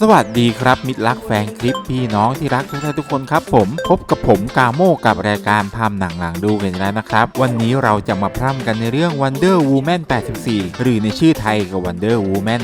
สวัสดีครับ มิตรรักแฟนคลิปพี่น้องที่รักทุกท่านทุกคนครับผม พบกับ ผมกาโมกับรายการพามหนังหลังดูกันแล้วนะครับ วันนี้เราจะมาพร่ำกันในเรื่อง Wonder Woman 84 หรือในชื่อไทยกับ Wonder Woman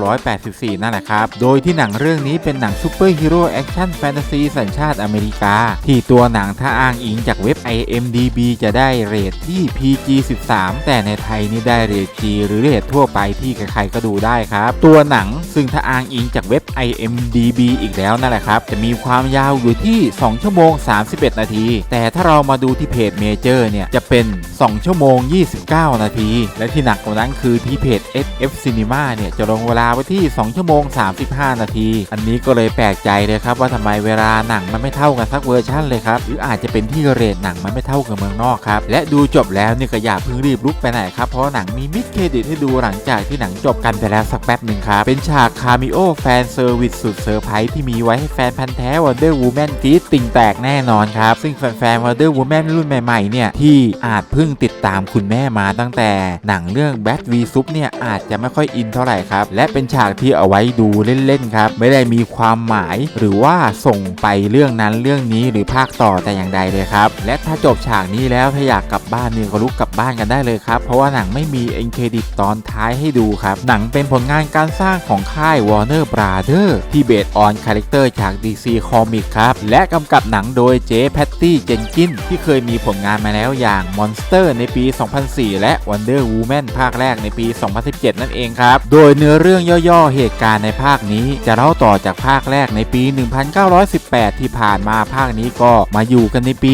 1984 นั่นแหละครับ โดยที่หนังเรื่องนี้เป็นหนังซูเปอร์ฮีโร่แอคชั่นแฟนตาซีสัญชาติอเมริกา ที่ตัวหนังถ้าอ้างอิงจากเว็บ IMDB จะได้เรทที่ PG 13 แต่ในไทยนี่ได้เรท G หรือเรททั่วไปที่ใครๆก็ดูได้ครับ ตัวหนังซึ่งถ้าอ้างอิงจากเว็บ IMDB อีกแล้วนั่นแหละครับ จะมีความยาวอยู่ที่ 2 ชั่วโมง31 นาที แต่ถ้าเรามาดูที่เพจเมเจอร์เนี่ย จะเป็น 2 ชั่วโมง 29 นาที และที่หนักกว่านั้นคือที่เพจ SF Cinema เนี่ย จะลงเวลาไว้ที่ 2 ชั่วโมง 35 นาที อันนี้ก็เลยแปลกใจเลยครับว่าทำไมเวลาหนังมันไม่เท่ากันสักเวอร์ชันเลยครับ หรืออาจจะเป็นที่เรทหนังมันไม่เท่ากับเมืองนอกครับ และดูจบแล้วเนี่ยก็อย่าเพิ่งรีบลุกไปไหนครับ เพราะหนังมีมิดเครดิตให้ดูหลังจากที่หนังจบกันไปแล้วสักแป๊บหนึ่งครับ เป็นฉากคาเมโอแฟนเซอร์วิสสุดเซอร์ไพรส์ที่มีไว้ให้แฟนพันธ์แท้ Wonder Woman กรีดติ่งแตกแน่นอนครับ ซึ่งแฟนๆ Wonder Woman รุ่นใหม่ ๆ เนี่ย ที่อาจเพิ่งติดตามคุณแม่มาตั้งแต่หนังเรื่อง Bat v s u p เนี่ย อาจจะไม่ค่อยอินเท่าไหร่ครับ และเป็นฉากที่เอาไว้ดูเล่น ๆ ครับ ไม่ได้มีความหมายหรือว่าส่งไปเรื่องนั้นเรื่องนี้หรือภาคต่อแต่อย่างใดเลยครับ และถ้าจบฉากนี้แล้วถ้าอยากกลับบ้านเนี่ยก็ลุกกลับบ้านกันได้เลยครับ เพราะว่าหนังไม่มีเอ็นเครดิตตอนท้ายให้ดูครับ หนังเป็นผลงานการสร้างของค่าย Warner Brother ที่เบสออนคาแรคเตอร์จาก DC Comics ครับ และกำกับหนังโดยเจแพตตี้เจนกินที่เคยมีผลงานมาแล้วอย่าง Monster ในปี 2004 และ Wonder Woman ภาคแรกในปี 2017 นั่นเองครับ โดยเนื้อเรื่องย่อๆ เหตุการณ์ในภาคนี้ จะเล่าต่อจากภาคแรกในปี 1918 ที่ผ่านมาภาคนี้ก็มาอยู่กันในปี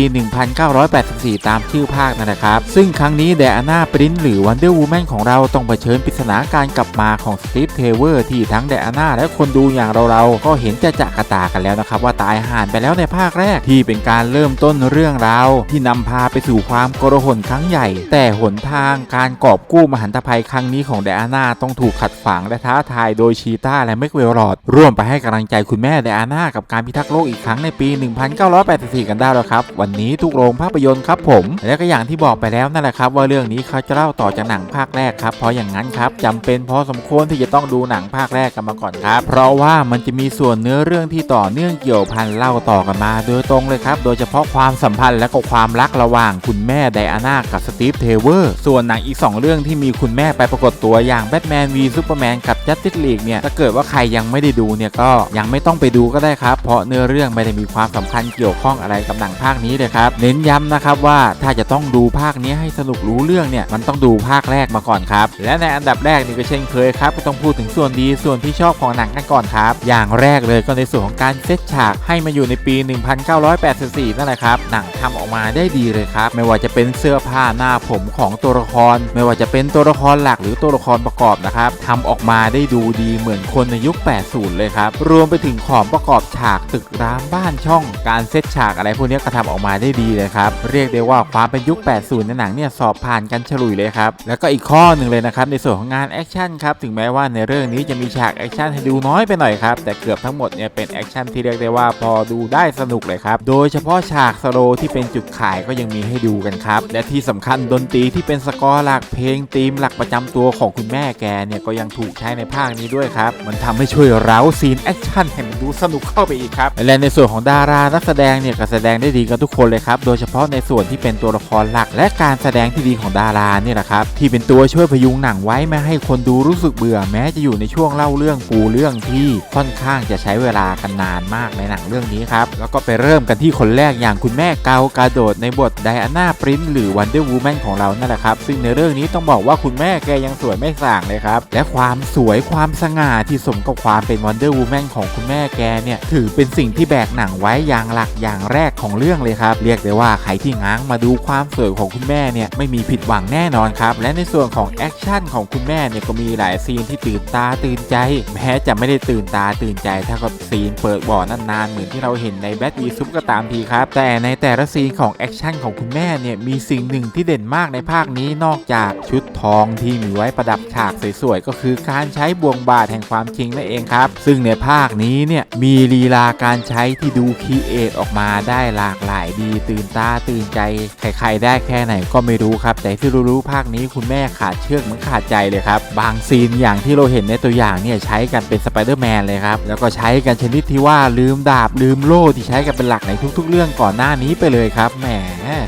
1984 ตามชื่อภาคนั่นแหละครับ ซึ่งครั้งนี้แดอาน่าปรินหรือ Wonder Woman ของเราต้องเผชิญปริศนาการกลับมาของสตีฟเทเวอร์ที่ทั้งแดอาน่าและคนดูอย่างเราๆก็เห็นจะจะกระตากันแล้วนะครับว่าตายห่านไปแล้วในภาคแรกที่เป็นการเริ่มต้นเรื่องราวที่นำพาไปสู่ความโกลาหลครั้งใหญ่ แต่หนทางการกอบกู้มหันตภัยครั้งนี้ของแดอาน่าต้องถูกขัดฝังและท้าทายโดยชีต้าและเมกเวลรอด ร่วมไปให้กำลังใจคุณแม่แดอาน่ากับการพิทักษ์โลกอีกครั้งในปี 1984 กันได้แล้วครับ วันนี้ทุกโรงภาพยนตร์ครับผม และก็อย่างที่บอกไปแล้วนั่นแหละครับ ว่าเรื่องนี้เขาจะเล่าต่อจากหนังภาคแรกครับเพราะอย่างนั้นครับจำเป็นพอสมควรที่จะต้องดูหนังภาคแรกกันมาก่อนครับ เพราะว่ามันจะมีส่วนเนื้อเรื่องที่ต่อเนื่องเกี่ยวพันเล่าต่อกันมาโดยตรงเลยครับ โดยเฉพาะความสัมพันธ์และก็ความรักระหว่างคุณแม่ไดอาน่ากับสตีฟเทเวอร์ ส่วนหนังอีก 2 เรื่องที่มีคุณแม่ไปปรากฏตัวอย่างแบทแมนวีซูเปอร์แมนกับจัสติสลีกเนี่ย ถ้าเกิดว่าใครยังไม่ได้ดูเนี่ยก็ยังไม่ต้องไปดูก็ได้ครับ เพราะเนื้อเรื่องไม่ได้มีความสำคัญเกี่ยวข้องอะไรกับหนังภาคนี้เลยครับ เน้นย้ำนะครับว่าถ้าจะต้องดูภาคนี้ให้สนุกรู้เรื่องเนี่ยมันต้องดูภาคแรกมาก่อนครับ และในอันดับแรกนี่ก็เช่นเคยครับก็ต้องพูดถึงส่วนดีส่วนที่ชอบของหนังกันก่อนครับ อย่างแรกเลยก็ในส่วนของการเซตฉากให้มาอยู่ในปี1984 นั่นแหละครับ หนังทำออกมาได้ดีเลยครับ ไม่ว่าจะเป็นเสื้อผ้าหน้าผมของตัวละคร ไม่ว่าจะเป็นตัวละครหลักหรือตัวละครประกอบนะครับทำออกมาได้ดูดีเหมือนคนในยุค 80 เลยครับ รวมไปถึงของประกอบฉากตึกร้างบ้านช่อง การเซตฉากอะไรพวกนี้ก็ทำออกมาได้ดีเลยครับ เรียกได้ว่าความเป็นยุค 80 ในหนังเนี่ยสอบผ่านกันฉลุยเลยครับ แล้วก็อีกข้อหนึ่งเลยนะครับในส่วนของงานแอคชั่นครับถึงแม้ว่าในเรื่องนี้จะมีฉากแอคชั่นให้ดูน้อยไปหน่อยครับแต่เกือบทั้งหมดเนี่ยเป็นแอคชั่นที่เรียกได้ว่าพอดูได้สนุกเลยครับโดยเฉพาะฉากสโลว์ที่เป็นจุดขายก็ยังมีให้ดูกันครับ และที่สำคัญดนตรีที่เป็นสกอร์หลักเพลงธีมหลักประจำตัวของคุณแม่แกเนี่ยก็ยังถูกใช้ในภาคนี้ด้วยครับ มันทำให้ช่วยเร้าซีนแอคชั่นให้มันดูสนุกเข้าไปอีกครับ และในส่วนของดารานักแสดงเนี่ยก็แสดงได้ดีกันทุกคนเลยครับ โดยเฉพาะในส่วนที่เป็นตัวละครหลัก และการแสดงที่ดีของดาราเนี่ยแหละครับที่เป็นตัวช่วยพยุงหนังไว้ไม่ให้คนดูรู้สึกเบื่อแม้จะอยู่ในช่วงเล่าเรื่องปูเรื่องที่ค่อนข้างจะใช้เวลากันนานมากในหนังเรื่องนี้ครับแล้วก็ไปเริ่มกันที่คนแรกอย่างคุณแม่เกากาโดดในบทไดอาน่าปรินหรือวันเดอร์วูแมนของเรานั่นแหละครับ ซึ่งในเรื่องนี้ต้องบอกว่าคุณแม่แกยังสวยไม่ส่างเลยครับ และความสวยความสง่าที่สมกับความเป็นวันเดอร์วูแมนของคุณแม่แกเนี่ยถือเป็นสิ่งที่แบกหนังไว้อย่างหลักอย่างแรกของเรื่องเลยครับ เรียกได้ว่าใครที่ง้างมาดูความสวยของคุณแม่เนี่ยไม่มีผิดหวังแน่นอนครับ และในส่วนของแอคชั่นของคุณแม่เนี่ยก็มีหลายซีนที่ตื่นตาตื่นใจ แม้จะไม่ได้ตื่นตาตื่นใจเท่ากับซีนเปิดบ่อนานๆเหมือนที่เราเห็นในแบทวีซุปก็ตามทีครับ แต่ในแต่ละซีนของแอคชั่นของคุณแม่เนี่ยมีสิ่งหนึ่งที่เด่นมากในภาคนี้นอกจากชุดทองที่มีไว้ประดับฉากสวยๆก็คือการใช้บ่วงบาทแห่งความจริงนั่นเองครับ ซึ่งในภาคนี้เนี่ยมีลีลาการใช้ที่ดูคีเอทออกมาได้หลากหลายดี ตื่นตาตื่นใจใครๆได้แค่ไหนก็ไม่รู้ครับ แต่ที่รู้ๆภาคนี้คุณแม่ขาดเชือกเหมือนขาดใจเลยครับ บางซีนอย่างที่เราเห็นในตัวอย่างเนี่ยใช้กันเป็นสไปเดอร์แมนเลยครับแล้วก็ใช้กันชนิดที่ว่าลืมดาบลืมโล่ที่ใช้กันเป็นหลักในทุกๆ เรื่องก่อนหน้านี้ไปเลยครับแหม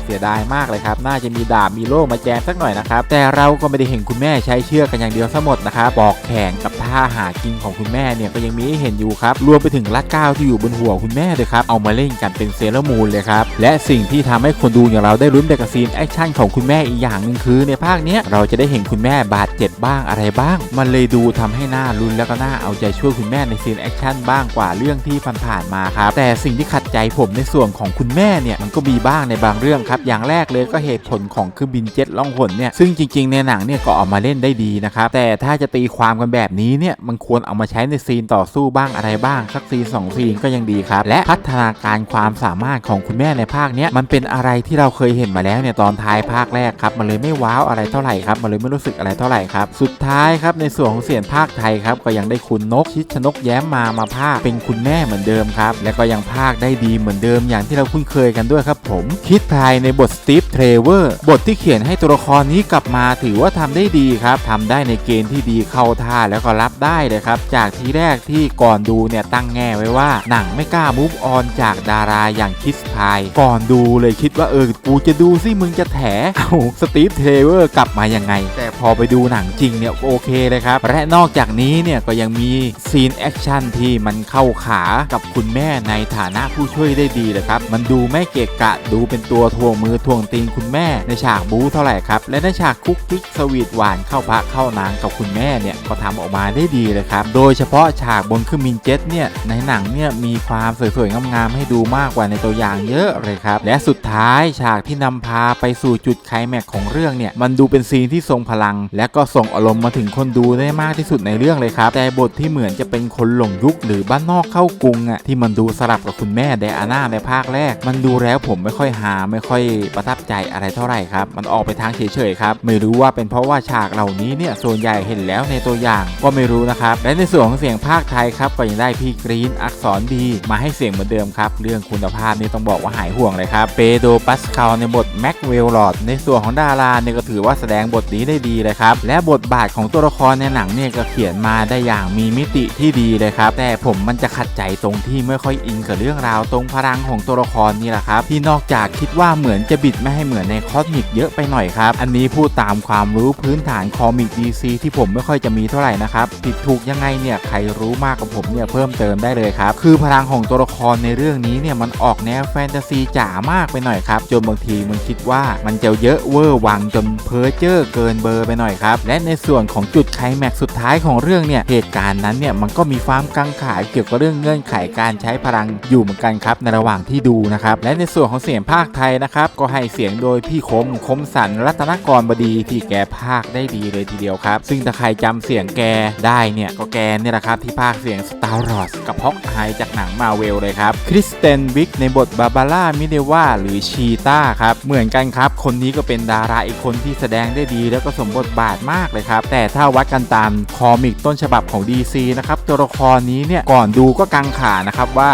เสียดายมากเลยครับ น่าจะมีดาบมีโล่มาแจมสักหน่อยนะครับ แต่เราก็ไม่ได้เห็นคุณแม่ใช้เชือกกันอย่างเดียวซะหมดนะครับปอกแขนกับท่าหากินของคุณแม่เนี่ยก็ยังมีให้เห็นอยู่ครับ รวมไปถึงลัดก้าวที่อยู่บนหัวคุณแม่เลยครับ เอามาเล่นกันเป็นเซเลอร์มูนเลยครับ และสิ่งที่ทำให้คนดูอย่างเราได้ลุ้นไปกับซีนแอคชั่นของคุณแม่อีกอย่างหนึ่งคือในภาคเนี้ยเราจะได้เห็นคุณแม่บาดเจ็บบ้างอะไรบ้าง มันเลยดูทำให้หน้าลุ้นแล้วก็น่าเอาใจช่วยคุณแม่ในซีนแอคชั่นบ้างกว่าเรื่องที่ผ่านๆมาครับแต่สิ่งที่ขัดใจผมในส่วนของคุณแม่เนี่ยมันก็มีบ้างในบางเรื่องครับ อย่างแรกเลยก็เหตุผลของเครื่องบินเจ็ตล่องหนเนี่ยซึ่งจริงๆในหนังเนี่ยก็เอามาเล่นได้ดีนะครับแต่ถ้าจะตีความกันแบบนี้เนี่ยมันควรเอามาใช้ในซีนต่อสู้บ้างอะไรบ้างสักซีนสองซีนก็ยังดีครับและพัฒนาการความสามารถของคุณแม่ในภาคเนี้ยมันเป็นอะไรที่เราเคยเห็นมาแล้วเนี่ยตอนท้ายภาคแรกครับมันเลยไม่ว้าวอะไรเท่าไหร่ครับมันเลยไม่รู้สึกอะไรเท่าไหร่ครับสุดท้ายครับในส่วนของเสียงภาคไทยครับก็ยังได้คุณนกชิดชนกแย้มมามาภาคเป็นคุณแม่เหมือนเดิมครับและก็ยังภาคได้ดีเหมือนเดิมอย่างที่เราคุ้นเคยกันด้วยครับผมคิดภายในบทสตีฟเทรเวอร์บทที่เขียนให้ตัวละครนี้กลับมาถือว่าทำได้ดีครับทำได้ในเกณฑ์ที่ดีเข้าท่าแล้วก็รับได้เลยครับ จากทีแรกที่ก่อนดูเนี่ยตั้งแง่ไว้ว่า หนังไม่กล้ามูฟออนจากดาราอย่างคิสพาย ก่อนดูเลยคิดว่าเออกูจะดูสิมึงจะแถเอาสตีฟเทรเวอร์กลับมายังไงแต่ พอไปดูหนังจริงเนี่ยโอเคเลยครับ และนอกจากนี้เนี่ยก็ยังมีซีนแอคชั่นที่มันเข้าขากับคุณแม่ในฐานะผู้ช่วยได้ดีเลยครับ มันดูไม่เกะกะดูเป็นตัวทวงมือทวงตีนคุณแม่ในฉากบู๊เท่าไหร่ครับและในฉากคุกกิ๊กสวีทหวานเข้าพระเข้านางกับคุณแม่เนี่ยก็ทำออกมาได้ดีเลยครับโดยเฉพาะฉากบนเครื่องบินเจ็ตเนี่ยในหนังเนี่ยมีความสวยๆงามๆให้ดูมากกว่าในตัวอย่างเยอะเลยครับและสุดท้ายฉากที่นำพาไปสู่จุดไคลแม็กของเรื่องเนี่ยมันดูเป็นซีนที่ทรงพลังและก็ส่งอารมณ์มาถึงคนดูได้มากที่สุดในเรื่องเลยครับ แต่บทที่เหมือนจะเป็นคนหลงยุคหรือบ้านนอกเข้ากรุงอะที่มันดูสลับกับคุณแม่ไดอาน่าในภาคแรก มันดูแล้วผมไม่ค่อยหาไม่ค่อยประทับใจอะไรเท่าไหร่ครับ มันออกไปทางเฉยๆครับ ไม่รู้ว่าเป็นเพราะว่าฉากเหล่านี้เนี่ยส่วนใหญ่เห็นแล้วในตัวอย่างก็ไม่รู้นะครับ และในส่วนของเสียงภาคไทยครับก็ยังได้พี่กรีนอักษรดีมาให้เสียงเหมือนเดิมครับ เรื่องคุณภาพนี่ต้องบอกว่าหายห่วงเลยครับ เปโดปัสคาลในบทแม็กเวลลอดในส่วนของดาราเนี่ยก็ถือว่าแสดงบทนี้ได้ดีเลยครับ และบทบาทของตัวละครในหนังเนี่ยก็เขียนมาได้อย่างมีมิติที่ดีเลยครับ แต่ผมมันจะขัดใจตรงที่ไม่ค่อยอินกับเรื่องราวตรงพลังของตัวละครนี่แหละครับ ที่นอกจากคิดว่าเหมือนจะบิดไม่ให้เหมือนในคอสมิกเยอะไปหน่อยครับ อันนี้พูดตามความรู้พื้นฐานคอมิก DC ที่ผมไม่ค่อยจะมีเท่าไหร่นะครับผิดถูกยังไงเนี่ยใครรู้มากกว่าผมเนี่ยเพิ่มเติมได้เลยครับ คือพลังของตัวละครในเรื่องนี้เนี่ยมันออกแนวแฟนตาซีจ๋ามากไปหน่อยครับจนบางทีมันคิดว่ามันจะเยอะเวอร์วังจนเพ้อเจ้อเกินเบอร์ไปหน่อยครับ และในส่วนของจุดไคลแม็กสุดท้ายของเรื่องเนี่ยเหตุการณ์นั้นเนี่ยมันก็มีความกังขาเกี่ยวกับเรื่องเงื่อนไขการใช้พลังอยู่เหมือนกันครับในระหว่างที่ดูนะครับและในส่วนของเสียงภาคไทยนะครับก็ให้เสียงโดยพี่คมคมสันรัตนกรบดีที่แกภาคได้ดีเลยทีเดียวครับ ซึ่งถ้าใครจำเสียงแกได้เนี่ยก็แกเนี่ยแหละครับที่ภาคเสียงสตาร์รอสกับฮอกไฮจากหนังมาเวลเลยครับคริสเตนวิกในบทบาบาร่ามิเดวาหรือชีตาครับเหมือนกันครับ คนนี้ก็เป็นดาราอีกคนที่แสดงได้ดีแล้วก็สมบทบาทมากเลยครับ แต่ถ้าวัดกันตามคอมิกต้นฉบับของ DC นะครับตัวละครนี้เนี่ยก่อนดูก็กังขานะครับว่า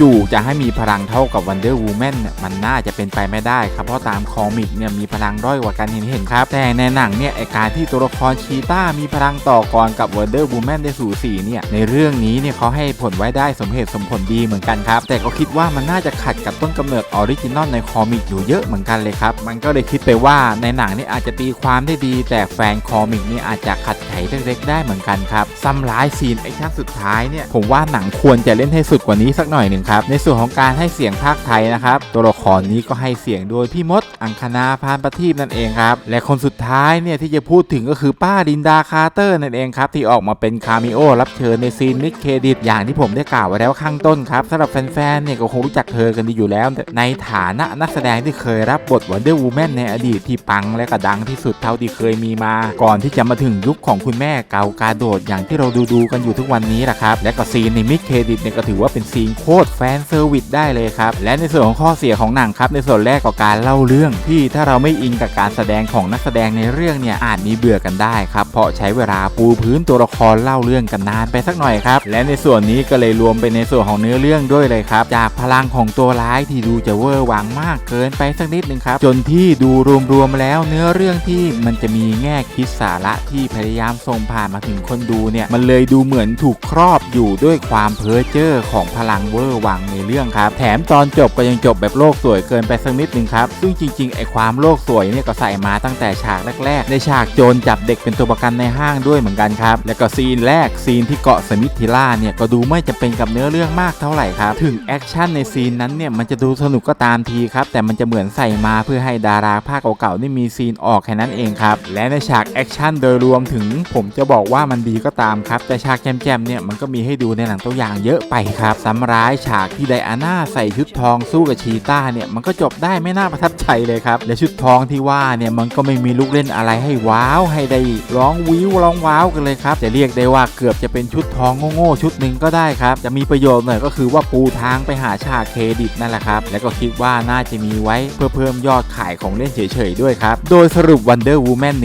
จู่ๆจะให้มีพลังเท่ากับ Wonder Woman เนี่ยมันน่าจะเป็นไปไม่ได้ครับเพราะตามคอมิกเนี่ยมีพลังด้อยกว่ากันเห็นเห็นๆครับ แต่ในหนังเนี่ยไอการที่ตัวละครชีต้ามีพลังต่อกรกับ Wonder Woman ได้สู่สีเนี่ยในเรื่องนี้เนี่ยเขาให้ผลไว้ได้สมเหตุสมผลดีเหมือนกันครับ แต่ก็คิดว่ามันน่าจะขัดกับต้นกำเนิดออริจินอลในคอมิกอยู่เยอะเหมือนกันเลยครับมันก็เลยคิดไปว่าในหนังนี่อาจจะตีความได้ดี แต่แฟนคอมิกนี่อาจจะขัดไขเล็กๆได้เหมือนกันครับซ้ำร้ายซีนไอชั่นสุดท้ายเนี่ยผมว่าหนังควรจะเล่นให้สุดกว่านี้สักหน่อยหนึ่งครับในส่วนของการให้เสียงภาคไทยนะครับตัวละครนี้ก็ให้เสียงโดยพี่มด อังคณาพานประทีปนั่นเองครับและคนสุดท้ายเนี่ยที่จะพูดถึงก็คือป้าดินดาคาร์เตอร์นั่นเองครับที่ออกมาเป็นคาเมโอรับเชิญในซีนมิดเครดิตอย่างที่ผมได้กล่าวไว้แล้วข้างต้นครับสำหรับแฟนๆเนี่ยก็คงรู้จักเธอกันดีอยู่แล้ว ในฐานะนักแสดงที่เคยรับบทวันเดอร์วูแมนในอดีตที่ปังและก็ดังที่สุดเท่าที่เคยมีมา ก่อนที่จะมาถึงยุคของคุณแม่เกากาโดดอย่างที่เราดูดูกันอยู่ทุกวันนี้แหละครับ และก็ซีนในมิดเครดิตเนี่ยก็ถือว่าเป็นซีนโคตรแฟนเซอร์วิสได้เลยครับ และในส่วนของข้อเสียของหนังครับ ในส่วนแรกก็การเล่าเรื่องที่ถ้าเราไม่อินกับการแสดงของนักแสดงในเรื่องเนี่ยอาจมีเบื่อกันได้ครับเพราะใช้เวลาปูพื้นตัวละครเล่าเรื่องกันนานไปสักหน่อยครับและในส่วนนี้ก็เลยรวมไปในส่วนของเนื้อเรื่องด้วยเลยครับจากพลังของตัวร้ายที่ดูจะเวอร์หวังมากเกินไปสักนิดนึงครับจนที่ดูรวมๆแล้วเนื้อเรื่องที่มันจะมีแง่คิดสาระที่พยายามส่งผ่านมาถึงคนดูเนี่ยมันเลยดูเหมือนถูกครอบอยู่ด้วยความเพ้อเจ้อของพลังเวอร์หวังในเรื่องครับแถมตอนจบก็ยังจบแบบโลกสวยเกินไปสักนิดนึงครับซึ่งจริงๆไอความโลกสวยเนี่ยก็ใส่มาตั้งแต่ฉากแรกๆในฉากโจรจับเด็กเป็นตัวประกันในห้างด้วยเหมือนกันครับแล้วก็ซีนแรกซีนที่เกาะสมิธทิล่าเนี่ยก็ดูไม่จะเป็นกับเนื้อเรื่องมากเท่าไหร่ครับถึงแอคชั่นในซีนนั้นเนี่ยมันจะดูสนุกก็ตามทีครับแต่มันจะเหมือนใส่มาเพื่อให้ดาราภาคเก่าๆได้มีซีนออกแค่นั้นเองครับและในฉากแอคชั่นโดยรวมถึงผมจะบอกว่ามันดีก็ตามครับ แต่ฉากแจมๆเนี่ยมันก็มีให้ดูในหนังตัวอย่างเยอะไปครับซ้ำร้ายฉากที่ไดอาน่าใส่ชุดทองสู้กับชีต้าเนี่ยมันก็จบได้ไม่น่าประทับใจเลยครับ และชุดทองที่ว่าเนี่ยมันก็ไม่มีลูกเล่นอะไรให้ว้าวให้ได้ร้องวิวร้องว้าวกันเลยครับจะเรียกได้ว่าเกือบจะเป็นชุดทองโง่ๆชุดหนึ่งก็ได้ครับ จะมีประโยชน์หน่อยก็คือว่าปูทางไปหาฉากเครดิตนั่นแหละครับและก็คิดว่าน่าจะมีไว้เพื่อเพิ่มยอดขายของเล่นเฉยๆด้วยครับโดยสรุป Wonder Woman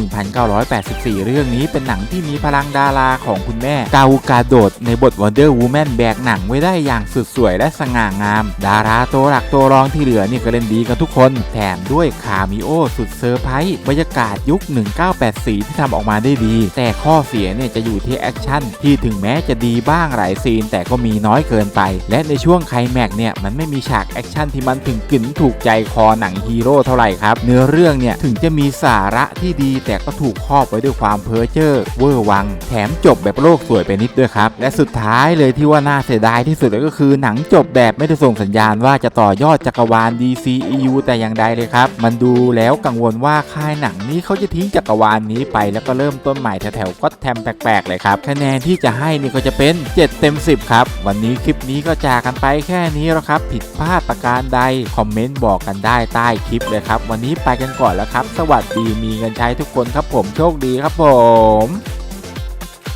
1984 เรื่องนี้เป็นหนังที่มีพลังดาราของคุณแม่กาวกาโดดในบท Wonder Woman แบกหนังไว้ได้อย่างสุดสวยและสง่างาม ดาราตัวหลักตัวรองที่เหลือนี่ก็เล่นดีกันทุกคน แถมด้วยคามิโอสุดเซอร์ไพรส์บรรยากาศยุค 1984 ที่ทำออกมาได้ดี แต่ข้อเสียเนี่ยจะอยู่ที่แอคชั่นที่ถึงแม้จะดีบ้างหลายซีน แต่ก็มีน้อยเกินไป และในช่วงไคลแม็กเนี่ยมันไม่มีฉากแอคชั่นที่มันถึงกึ่นถูกใจคอหนังฮีโร่เท่าไหร่ครับเนื้อเรื่องเนี่ยถึงจะมีสาระที่ดีแต่ก็ถูกครอบไว้ด้วยความเพ้อเจ้อเวอร์วัง แถมจบแบบโลกสวยไปนิดด้วยครับ และสุดท้ายเลยที่ว่าน่าเสียดายที่สุดก็คือหนังจบแบบไม่ได้ส่งสัญญาณว่าจะต่อยอดจักรวาล DCEU แต่อย่างใดเลยครับ มันดูแล้วกังวลว่าค่ายหนังนี้เขาจะทิ้งจักรวาลนี้ไป แล้วก็เริ่มต้นใหม่แถวๆก็แทมแปลกๆเลยครับคะแนนที่จะให้นี่ก็จะเป็น 7 เต็ม 10 ครับ วันนี้คลิปนี้ก็จากกันไปแค่นี้แล้วครับ ผิดพลาดประการใด คอมเมนต์บอกกันได้ใต้คลิปเลยครับ วันนี้ไปกันก่อนแล้วครับ สวัสดีมีเงินใช้ทุกคนนครับผมโชคดีครับผม